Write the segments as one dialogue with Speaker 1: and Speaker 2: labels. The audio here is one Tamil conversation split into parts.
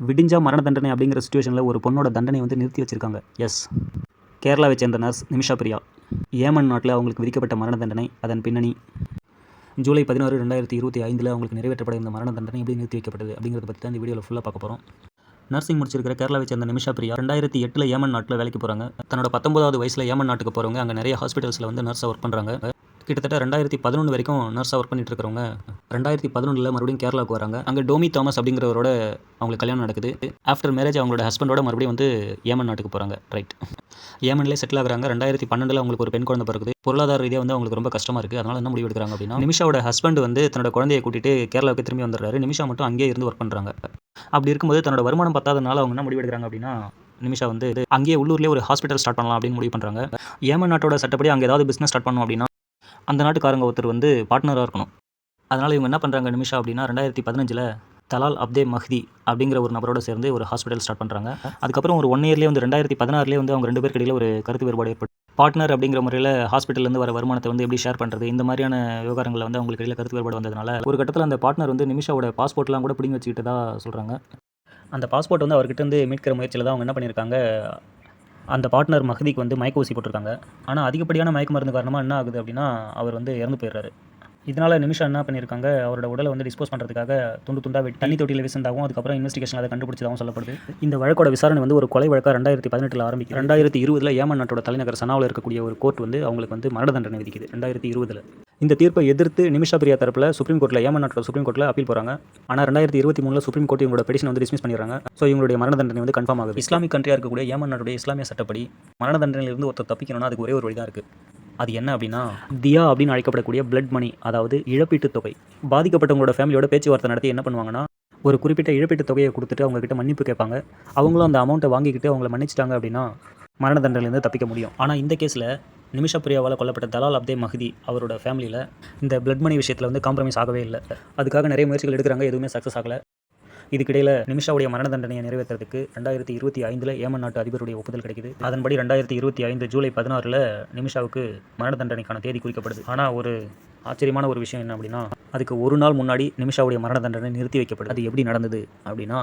Speaker 1: விடிஞ்சா மரண தண்டனை அப்படிங்கிற சுச்சுவேஷனில் ஒரு பொண்ணோட தண்டனை வந்து நிறுத்தி வச்சிருக்காங்க. எஸ் கேரளாவை சேர்ந்த நர்ஸ் நிமிஷா பிரியா. ஏமன் நாட்டில் அவங்களுக்கு விதிக்கப்பட்ட மரண தண்டனை அதன் பின்னணி ஜூலை பதினாறு ரெண்டாயிரத்தி இருபத்தி ஐந்தில் அவங்களுக்கு நிறைவேற்றப்பட இந்த மரண தண்டனை எப்படி நிறுத்தி வைக்கப்பட்டது அப்படிங்கிறத பற்றி தான் இந்த வீடியோவில் ஃபுல்லாக பார்க்க போகிறோம் நர்சிங் முடிச்சிருக்கிற கேரளாவை சேர்ந்த நிமிஷா பிரியா ரெண்டாயிரத்தி எட்டில் ஏமன் நாட்டில் வேலைக்கு போகிறாங்க தன்னோட பத்தொன்பதாவது வயசில் ஏமன் நாட்டுக்கு போகிறவங்க அங்கே நிறைய ஹாஸ்பிட்டல்ஸில் வந்து நர்ஸாக ஒர்க் பண்ணுறாங்க கிட்டத்தட்ட ரெண்டாயிரத்தி பதினொன்று வரைக்கும் நர்ஸாக ஒர்க் பண்ணிட்டு இருக்கிறவங்க ரெண்டாயிரத்தி பதினொன்றில் மறுபடியும் கேரளாவுக்கு வராங்க. அங்கே டோமி தாமஸ் அப்படிங்கிறவரோட அவங்களுக்கு கல்யாணம் நடக்குது. ஆஃப்டர் மேரேஜ் அவங்களோட ஹஸ்பண்டோட மறுபடியும் வந்து ஏமன் நாட்டுக்கு போகிறாங்க ரைட் ஏமன்லேயே செட்டில் ஆகுறாங்க. ரெண்டாயிரத்தி பன்னெண்டில் அவங்களுக்கு ஒரு பெண் குழந்தை பிறகுது பொருளாதார ரீதியாக வந்து அவங்களுக்கு ரொம்ப கஷ்டமாக இருக்குது அதனால் என்ன முடிவு எடுக்கிறாங்க அப்படின்னா நிமிஷாவோட ஹஸ்பண்ட் வந்து தன்னோட குழந்தையை கூட்டிட்டு கேரளாவுக்கு திரும்பி வந்துடுறாரு. நிமிஷா மட்டும் அங்கேயே இருந்து ஒர்க் பண்ணுறாங்க அப்படி இருக்கும்போது தன்னோட வருமானம் பத்தாதனால அவங்க என்ன முடிவு எடுக்கிறாங்க அப்படின்னா நிமிஷா வந்து அங்கேயே உள்ளூர்லேயே ஒரு ஹாஸ்பிட்டல் ஸ்டார்ட் பண்ணலாம் அப்படின்னு முடிவு பண்ணுறாங்க ஏமன் நாட்டோட சட்டப்படி அங்கே ஏதாவது பிஸ்னஸ் ஸ்டார்ட் பண்ணணும் அப்படின்னா அந்த நாட்டுக்காரங்க ஒருத்தர் வந்து பார்ட்னராக இருக்கணும். அதனால் இவங்க என்ன பண்ணுறாங்க நிமிஷா அப்படின்னா ரெண்டாயிரத்தி பதினஞ்சில் தலால் அப்தே மஹ்தி அப்படிங்கிற ஒரு நபரோட சேர்ந்து ஒரு ஹாஸ்பிட்டல் ஸ்டார்ட் பண்ணுறாங்க அதுக்கப்புறம் ஒரு ஒன் இயர்லேயே வந்து ரெண்டாயிரத்தி பதினாறுலேயே வந்து அவங்க ரெண்டு பேருக்கு இடையில ஒரு கருத்து வேறுபாடு ஏற்பட்டு பார்ட்னர் அப்படிங்கிற முறையில் ஹாஸ்பிட்டல்லேருந்து வர வருமானத்தை வந்து எப்படி ஷேர் பண்ணுறது இந்த மாதிரியான விவகாரங்களில் வந்து அவங்களுக்கு இடையில கருத்து வேறுபாடு வந்ததுனால ஒரு கட்டத்தில் அந்த பார்ட்னர் வந்து நிமிஷாவோட பாஸ்போர்ட்லாம் கூட பிடிங்கி வச்சுக்கிட்டதா சொல்கிறாங்க அந்த பாஸ்போர்ட் வந்து அவர்கிட்ட இருந்து மீட்கிற முயற்சியில் தான் அவங்க என்ன பண்ணியிருக்காங்க அந்த பார்ட்னர் மஹதிக்கு வந்து மயக்க ஊசி போட்டிருக்காங்க. ஆனால் அதிகப்படியான மயக்க மருந்து காரணமாக என்ன ஆகுது அப்படின்னா அவர் வந்து இறந்து போயிடுறாரு. இதனால் நிமிஷா என்ன பண்ணியிருக்காங்க அவரோட உடலை வந்து டிஸ்போஸ் பண்ணுறதுக்காக துண்டு துண்டாக வெட்டி தண்ணி தொட்டியில் விசந்தாகவும் அதுக்கப்புறம் இன்வெஸ்டிகேஷன் அதை கண்டுபிடிச்சதாகவும் சொல்லப்படுது. இந்த வழக்கோட விசாரணை வந்து ஒரு கொலை வழக்காக ரெண்டாயிரத்தி பதினெட்டில் ஆரம்பிக்கும் ரெண்டாயிரத்தி இருபதில் ஏமன் நாட்டோட தலைநகர் சனாவில் இருக்கக்கூடிய ஒரு கோர்ட் வந்து அவங்களுக்கு வந்து மரண தண்டனை விதிக்குது. ரெண்டாயிரத்தி இருபதில். இந்த தீர்ப்பை எதிர்த்து நிமிஷா பிரியா தரப்பில் சுப்ரீம் கோர்ட்டில் ஏமன் நாட்டோட சுப்ரீம் கோர்ட்டில் அப்பீல் போகிறாங்க ஆனால் ரெண்டாயிரத்தி இருபத்தி மூணில் சுப்ரீம் கோர்ட் இவங்களோட பெடிஷன் வந்து டிஸ்மிஸ் பண்ணிடுறாங்க. ஸோ இவங்களுடைய மரண தண்டனை வந்து கன்ஃபார்ம் ஆகுது. இஸ்லாமிக் கண்ட்ரியாக இருக்கக்கூடிய ஏமன் நாட்டுடைய இஸ்லாமிய சட்டப்படி மரண தண்டனையிலிருந்து ஒருத்தர் தப்பிக்கணும்னா அதுக்கு ஒரே ஒரு வழி தான் இருக்குது அது என்ன அப்படின்னா தியா அப்படின்னு அழைக்கப்படக்கூடிய பிளட் மணி அதாவது இழப்பீட்டுத் தொகை. பாதிக்கப்பட்டவங்களோட ஃபேமிலியோட பேச்சுவார்த்தை நடத்தி என்ன பண்ணுவாங்கன்னா ஒரு குறிப்பிட்ட இழப்பீட்டுத் தொகையை கொடுத்துட்டு அவங்ககிட்ட மன்னிப்பு கேட்பாங்க. அவங்களும் அந்த அமௌண்ட்டை வாங்கிக்கிட்டு அவங்கள மன்னிச்சிட்டாங்க அப்படின்னா மரண தண்டனையிலேருந்து தப்பிக்க முடியும். ஆனால் இந்த கேஸில் நிமிஷா பிரியாவால் கொல்லப்பட்ட தலால் அப்தே மஹதி அவரோட ஃபேமிலியில் இந்த பிளட் மணி விஷயத்தில் வந்து காம்ப்ரமைஸ் ஆகவே இல்லை. அதுக்காக நிறைய முயற்சிகள் எடுக்கிறாங்க எதுவுமே சக்ஸஸ் ஆகலை. இதுக்கிடையில் நிமிஷாவுடைய மரண தண்டனையை நிறைவேற்றுறதுக்கு ரெண்டாயிரத்தி இருபத்தி ஐந்தில் ஏமன் நாட்டு அதிபருடைய ஒப்புதல் கிடைக்குது. அதன்படி ரெண்டாயிரத்தி இருபத்தி ஐந்து ஜூலை பதினாறில் நிமிஷாவுக்கு மரண தண்டனைக்கான தேதி குறிக்கப்படுது. ஆனால் ஒரு ஆச்சரியமான ஒரு விஷயம் என்ன அப்படின்னா அதுக்கு ஒரு நாள் முன்னாடி நிமிஷாவுடைய மரண தண்டனை நிறுத்தி வைக்கப்படுது. அது எப்படி நடந்தது அப்படின்னா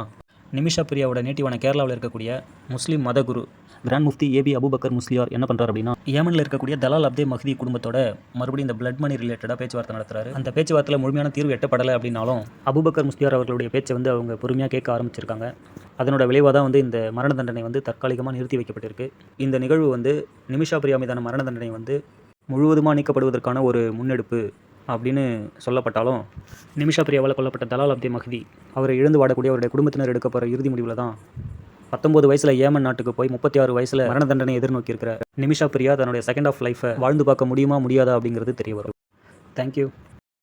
Speaker 1: நிமிஷா பிரியாவோட நேட்டிவான கேரளாவில் இருக்கக்கூடிய முஸ்லீம் மதகுரு கிராண்ட் முஃப்தி ஏபி அபுபக்கர் முஸ்லியார் என்ன பண்ணுறாரு அப்படின்னா ஏமனில் இருக்கக்கூடிய தலால் அப்தே மஹதி குடும்பத்தோட மறுபடியும் இந்த பிளட் மணி ரிலேட்டடாக பேச்சுவார்த்தை நடத்துறாரு. அந்த பேச்சுவார்த்தையில் முழுமையான தீர்வு எட்டப்படலை அப்படின்னாலும் அபுபக்கர் முஸ்லியார் அவர்களுடைய பேச்சை வந்து அவங்க பொறுமையாக கேட்க ஆரம்பிச்சிருக்காங்க. அதனோட விளைவாக தான் வந்து இந்த மரண தண்டனை வந்து தற்காலிகமாக நிறுத்தி வைக்கப்பட்டிருக்கு. இந்த நிகழ்வு வந்து நிமிஷா பிரியா மீதான மரண தண்டனை வந்து முழுவதுமாக நீக்கப்படுவதற்கான ஒரு முன்னெடுப்பு அப்படின்னு சொல்லப்பட்டாலும் நிமிஷா பிரியாவால் கொல்லப்பட்ட தலால் அப்தே மஹதி அவரை இழந்து வாடக்கூடிய அவருடைய குடும்பத்தினர் எடுக்க போகிற இறுதி முடிவில் தான் பத்தொன்பது வயசில் ஏமன் நாட்டுக்கு போய் முப்பத்தி ஆறு வயசுல மரண தண்டனை எதிர்நோக்கி இருக்கிற நிமிஷா பிரியா தன்னுடைய செகண்ட் ஆஃப் லைஃப்பை வாழ்ந்து பார்க்க முடியுமா முடியாதா அப்படிங்கிறது தெரிய வரும். தேங்க்யூ